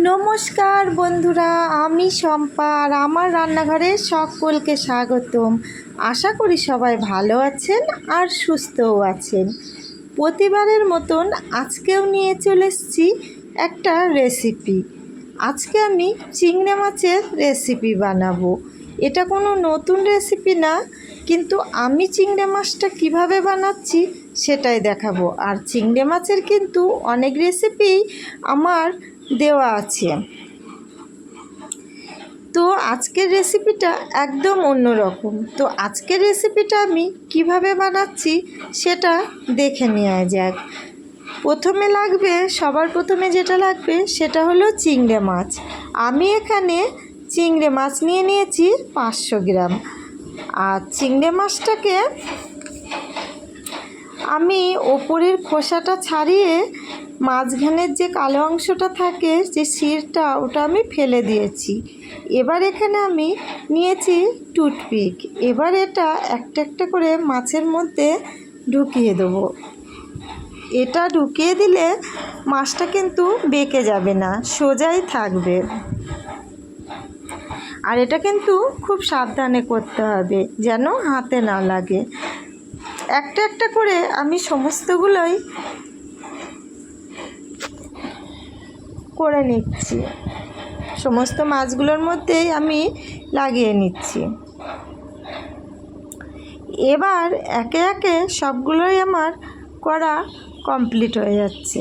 নমস্কার বন্ধুরা, আমি শম্পা আর আমার রান্নাঘরে সকলকে স্বাগতম। আশা করি সবাই ভালো আছেন আর সুস্থও আছেন। প্রতিবারের মতন আজকেও নিয়ে চলে এসেছি একটা রেসিপি আজকে আমি চিংড়ে মাছের রেসিপি বানাবো। এটা কোনো নতুন রেসিপি না, কিন্তু আমি চিংড়ি মাছটা কীভাবে বানাচ্ছি সেটাই দেখাবো। আর চিংড়ি মাছের কিন্তু অনেক রেসিপি আমার দেওয়া আছে। তো আজকের রেসিপিটা একদম অন্যরকম তো আজকের রেসিপিটা আমি কীভাবে বানাচ্ছি সেটা দেখে নেওয়া যাক। প্রথমে লাগবে, সবার প্রথমে যেটা লাগবে সেটা হলো চিংড়ে মাছ। আমি এখানে চিংড়ে মাছ নিয়ে নিয়েছি পাঁচশো গ্রাম। আর চিংড়ে মাছটাকে আমি ওপরের খোসাটা ছাড়িয়ে মাঝখানের যে কালো অংশটা থাকে, যে শিরটা, ওটা আমি ফেলে দিয়েছি। এবার এখানে আমি নিয়েছি টুথপিক। এবার এটা একটা একটা করে মাছের মধ্যে ঢুকিয়ে দেবো। এটা ঢুকিয়ে দিলে মাছটা কিন্তু বেঁকে যাবে না, সোজাই থাকবে। আর এটা কিন্তু খুব সাবধানে করতে হবে, যেন হাতে না লাগে। একটা একটা করে আমি সমস্তগুলোই করে নিচ্ছি। সমস্ত মাছগুলোর মধ্যেই আমি লাগিয়ে নিচ্ছি। এবার একে একে সবগুলোই আমার করা কমপ্লিট হয়ে যাচ্ছে।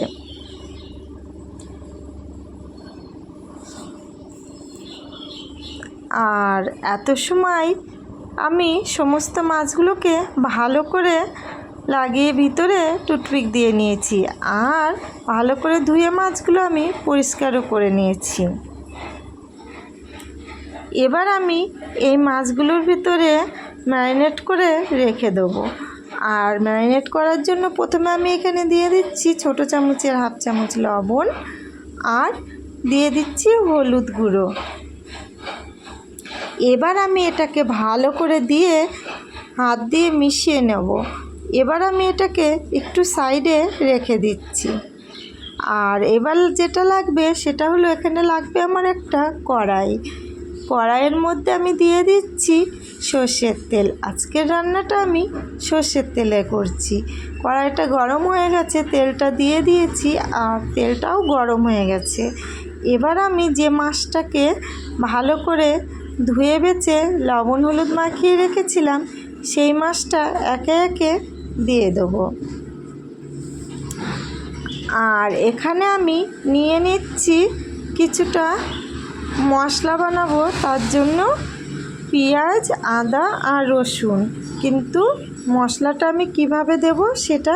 আর এত সময় আমি সমস্ত মাছগুলোকে ভালো করে লাগিয়ে ভিতরে টুথপিক দিয়ে নিয়েছি আর ভালো করে ধুয়ে মাছগুলো আমি পরিষ্কারও করে নিয়েছি। এবার আমি এই মাছগুলোর ভিতরে ম্যারিনেট করে রেখে দেবো। আর ম্যারিনেট করার জন্য প্রথমে আমি এখানে দিয়ে দিচ্ছি ছোট চামচের হাফ চামচ লবণ আর দিয়ে দিচ্ছি হলুদ গুঁড়ো। এবার আমি এটাকে ভালো করে দিয়ে হাত দিয়ে মিশিয়ে নেব। এবার আমি এটাকে একটু সাইডে রেখে দিচ্ছি। আর এবার যেটা লাগবে সেটা হলো এখানে লাগবে আমার একটা কড়াই। কড়াইয়ের মধ্যে আমি দিয়ে দিচ্ছি সর্ষের তেল। আজকের রান্নাটা আমি সর্ষের তেলে করছি। কড়াইটা গরম হয়ে গেছে, তেলটা দিয়ে দিয়েছি আর তেলটাও গরম হয়ে গেছে। এবার আমি যে মাছটাকে ভালো করে ধুয়ে বেছে লবণ, হলুদ মাখিয়ে রেখেছিলাম, সেই মাছটা একে একে দিয়ে দেবো। আর এখানে আমি নিয়ে নিচ্ছি কিছুটা মশলা বানাবো, তার জন্য পেঁয়াজ, আদা আর রসুন। কিন্তু মশলাটা আমি কীভাবে দেব সেটা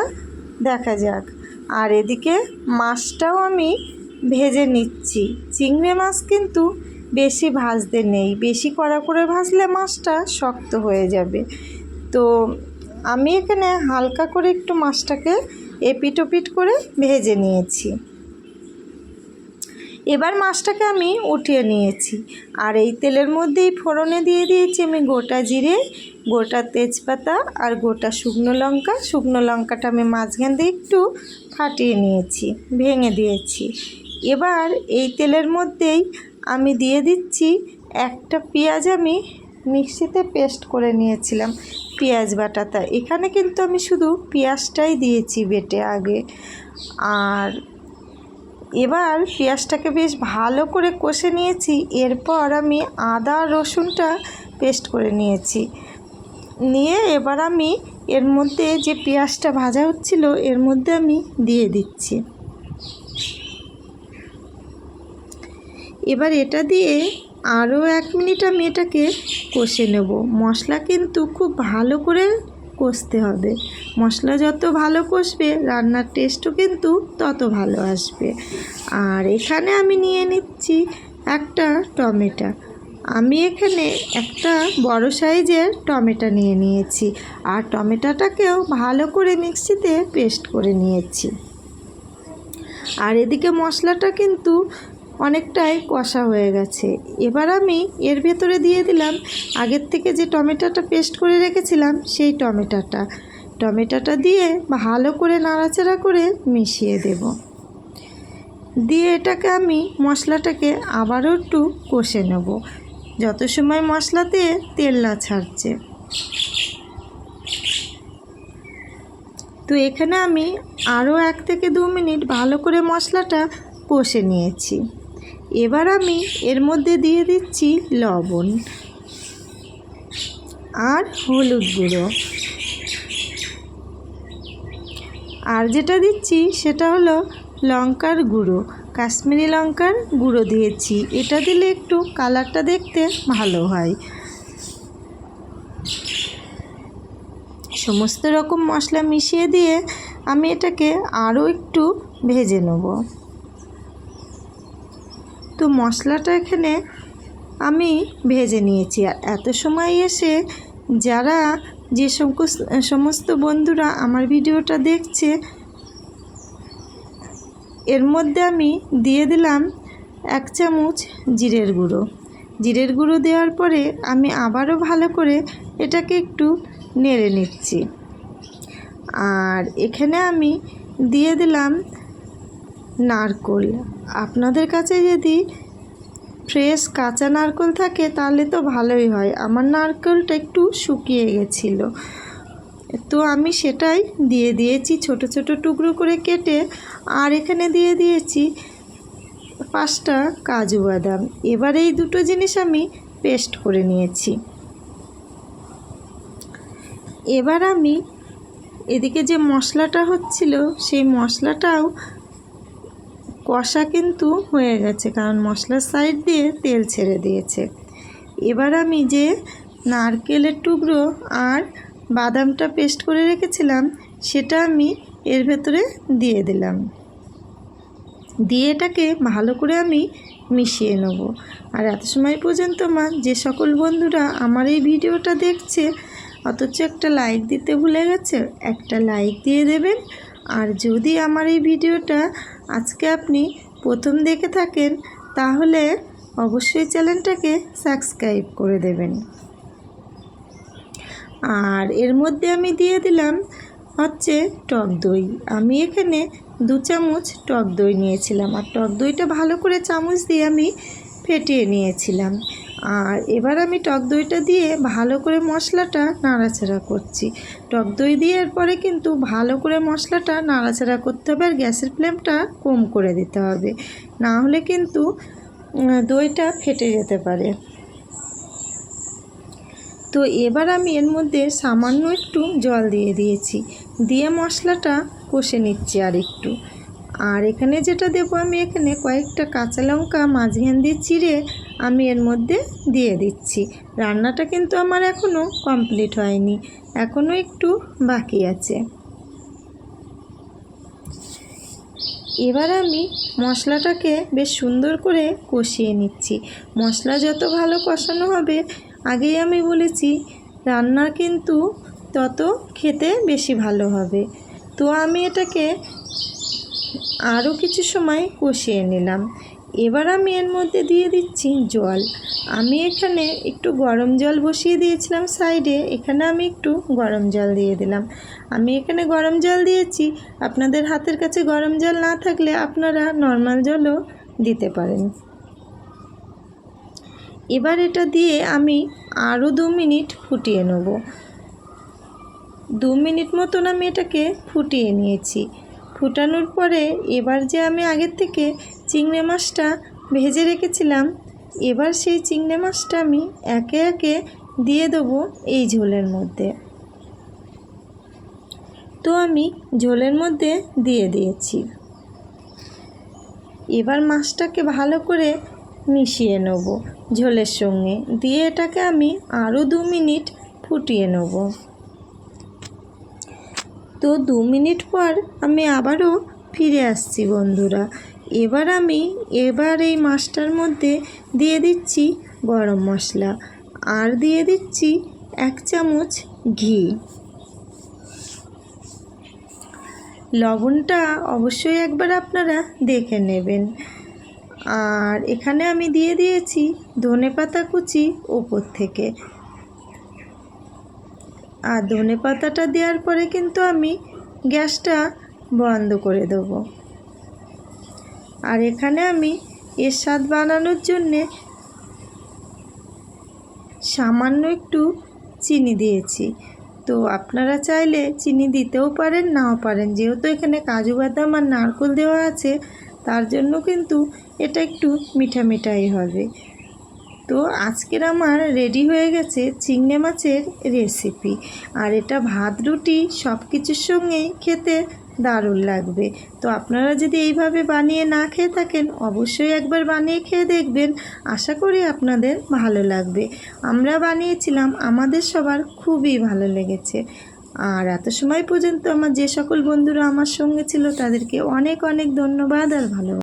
দেখা যাক। আর এদিকে মাছটাও আমি ভেজে নিচ্ছি। চিংড়ি মাছ কিন্তু বেশি ভাজতে নেই। বেশি কড়া করে ভাজলে মাছটা শক্ত হয়ে যাবে। তো আমি এখানে হালকা করে একটু মাছটাকে এপিট ওপিট করে ভেজে নিয়েছি। এবার মাছটাকে আমি উঠিয়ে নিয়েছি। আর এই তেলের মধ্যেই ফোড়নে দিয়ে দিয়েছি আমি গোটা জিরে, গোটা তেজপাতা আর গোটা শুকনো লঙ্কা। শুকনো লঙ্কাটা আমি মাঝখান দিয়ে একটু ফাটিয়ে নিয়েছি, ভেঙে দিয়েছি। এবার এই তেলের মধ্যেই আমি দিয়ে দিচ্ছি একটা পেঁয়াজ আমি মিক্সিতে পেস্ট করে নিয়েছিলাম পেঁয়াজ বাটাটা। এখানে কিন্তু আমি শুধু পেঁয়াজটাই দিয়েছি বেটে আগে। আর এবার পেঁয়াজটাকে বেশ ভালো করে কষে নিয়েছি, এরপর আমি আদা রসুনটা পেস্ট করে নিয়েছি। নিয়ে এবার আমি এর মধ্যে যে পেঁয়াজটা ভাজা হচ্ছিল, এর মধ্যে আমি দিয়ে দিচ্ছি। এবার এটা দিয়ে আরও এক মিনিট আমি এটাকে কষে নেব। মশলা কিন্তু খুব ভালো করে কষতে হবে। মশলা যত ভালো কষবে, রান্নার টেস্টও কিন্তু তত ভালো আসবে। আর এখানে আমি নিয়ে নিচ্ছি একটা টমেটো। আমি এখানে একটা বড় সাইজের টমেটো নিয়ে নিয়েছি। আর টমেটোটাকেও ভালো করে মিক্সিতে পেস্ট করে নিয়েছি। আর এদিকে মশলাটা কিন্তু অনেকটাই কষা হয়ে গেছে। এবার আমি এর ভেতরে দিয়ে দিলাম আগের থেকে যে টমেটোটা পেস্ট করে রেখেছিলাম সেই টমেটোটা। টমেটোটা দিয়ে ভালো করে নাড়াচাড়া করে মিশিয়ে দেব। দিয়ে এটাকে আমি মশলাটাকে আবারও একটু কষে নেব। যত সময় মশলাতে তেল না ছাড়ছে। তো এখানে আমি আরও এক থেকে দু মিনিট ভালো করে মশলাটা কষে নিয়েছি। এবার আমি এর মধ্যে দিয়ে দিচ্ছি লবণ আর হলুদ গুঁড়ো। আর যেটা দিচ্ছি সেটা হলো লঙ্কার গুঁড়ো, কাশ্মীরি লঙ্কার গুঁড়ো দিয়েছি। এটা দিলে একটু কালারটা দেখতে ভালো হয়। সমস্ত রকম মশলা মিশিয়ে দিয়ে আমি এটাকে আরও একটু ভেজে নেব। তো মশলাটা এখানে আমি ভেজে নিয়েছি। আর এত সময় এসে যারা যে সমস্ত বন্ধুরা আমার ভিডিওটা দেখছে, এর মধ্যে আমি দিয়ে দিলাম এক চামচ জিরের গুঁড়ো। জিরের গুঁড়ো দেওয়ার পরে আমি আবারও ভালো করে এটাকে একটু নেড়ে নিচ্ছি। আর এখানে আমি দিয়ে দিলাম নারকোল। আপনাদের কাছে যদি ফ্রেশ কাঁচা নারকোল থাকে, তাহলে তো ভালোই হয়। আমার নারকেলটা একটু শুকিয়ে গেছিল। তো আমি সেটাই দিয়ে দিয়েছি, ছোট ছোট টুকরো করে কেটে। আর এখানে দিয়ে দিয়েছি পাঁচটা কাজু বাদাম। এবার এই দুটো জিনিস আমি পেস্ট করে নিয়েছি। এবার আমি এদিকে যে মশলাটা হচ্ছিল, সেই মশলাটাও কষা কিন্তু হয়ে গেছে, কারণ মশলার সাইড দিয়ে তেল ছেড়ে দিয়েছে। এবার আমি যে নারকেলের টুকরো আর বাদামটা পেস্ট করে রেখেছিলাম, সেটা আমি এর ভেতরে দিয়ে দিলাম। দিয়ে এটাকে ভালো করে আমি মিশিয়ে নেব। আর এত সময় পর্যন্ত মা, যে সকল বন্ধুরা আমার এই ভিডিওটা দেখছে, অথচ একটা লাইক দিতে ভুলে গেছে, একটা লাইক দিয়ে দেবেন। আর যদি আমার এই ভিডিওটা আজকে আপনি প্রথম দেখে থাকেন, তাহলে অবশ্যই চ্যানেলটাকে সাবস্ক্রাইব করে দেবেন। আর এর মধ্যে আমি দিয়ে দিলাম হচ্ছে টক দই। আমি এখানে দু চামচ টক দই নিয়েছিলাম। আর টক দইটা ভালো করে চামচ দিয়ে আমি ফেটিয়ে নিয়েছিলাম। আর এবার আমি টক দইটা দিয়ে ভালো করে মশলাটা নাড়াচাড়া করছি। টক দই দেওয়ার পরে কিন্তু ভালো করে মশলাটা নাড়াচাড়া করতে হবে আর গ্যাসের ফ্লেমটা কম করে দিতে হবে। না হলে কিন্তু দইটা ফেটে যেতে পারে। তো এবার আমি এর মধ্যে সামান্য একটু জল দিয়ে দিয়েছি। দিয়ে মশলাটা কষে নিচ্ছি আর একটু। আর এখানে যেটা দেবো আমি এখানে কয়েকটা কাঁচা লঙ্কা, মাঝখান দিয়ে চিড়ে আমি এর মধ্যে দিয়ে দিচ্ছি। রান্নাটা কিন্তু আমার এখনও কমপ্লিট হয়নি। এখনও একটু বাকি আছে। এবার আমি মশলাটাকে বেশ সুন্দর করে কষিয়ে নিচ্ছি। মশলা যত ভালো কষানো হবে, আগেই আমি বলেছি, রান্না কিন্তু তত খেতে বেশি ভালো হবে। তো আমি এটাকে আরও কিছু সময় কষিয়ে নিলাম। এবার আমি এর মধ্যে দিয়ে দিচ্ছি জল। আমি এখানে একটু গরম জল বসিয়ে দিয়েছিলাম সাইডে, এখানে আমি একটু গরম জল দিয়ে দিলাম। আমি এখানে গরম জল দিয়েছি, আপনাদের হাতের কাছে গরম জল না থাকলে আপনারা নর্মাল জলও দিতে পারেন। এবার এটা দিয়ে আমি আরও দু মিনিট ফুটিয়ে নেব। দু মিনিট মতন আমি এটাকে ফুটিয়ে নিয়েছি। ফুটানোর পরে এবার যে আমি আগের থেকে চিংড়ি মাছটা ভেজে রেখেছিলাম। এবার সেই চিংড়ি মাছটা আমি একে একে দিয়ে দেবো এই ঝোলের মধ্যে। তো আমি ঝোলের মধ্যে দিয়ে দিয়েছি। এবার মাছটাকে ভালো করে মিশিয়ে নেব ঝোলের সঙ্গে। দিয়ে এটাকে আমি আরও দু মিনিট ফুটিয়ে নেব। তো দু মিনিট পর আমি আবারও ফিরে আসছি বন্ধুরা। এবার আমি এবার এই মাছটার মধ্যে দিয়ে দিচ্ছি গরম মশলা আর দিয়ে দিচ্ছি এক চামচ ঘি। লবণটা অবশ্যই একবার আপনারা দেখে নেবেন। আর এখানে আমি দিয়ে দিয়েছি ধনে পাতা কুচি ওপর থেকে। আর ধনে পাতাটা দেওয়ার পরে কিন্তু আমি গ্যাসটা বন্ধ করে দেবো। আর এখানে আমি এর স্বাদ বানানোর জন্যে সামান্য একটু চিনি দিয়েছি। তো আপনারা চাইলে চিনি দিতেও পারেন, নাও পারেন। যেহেতু এখানে কাজু বাদাম আর নারকোল দেওয়া আছে, তার জন্য কিন্তু এটা একটু মিঠা মিঠাই হবে। তো আজকের আমার রেডি হয়ে গেছে চিংড়ি মাছের রেসিপি আর এটা ভাত, রুটি সব কিছুর সঙ্গেই খেতে দারুণ লাগবে। তো আপনারা যদি এইভাবে বানিয়ে না খেয়ে থাকেন, অবশ্যই একবার বানিয়ে খেয়ে দেখবেন। আশা করি আপনাদের ভালো লাগবে। আমরা বানিয়েছিলাম, আমাদের সবার খুবই ভালো লেগেছে। আর এত সময় পর্যন্ত আমার যে সকল বন্ধুরা আমার সঙ্গে ছিল, তাদেরকে অনেক অনেক ধন্যবাদ আর ভালো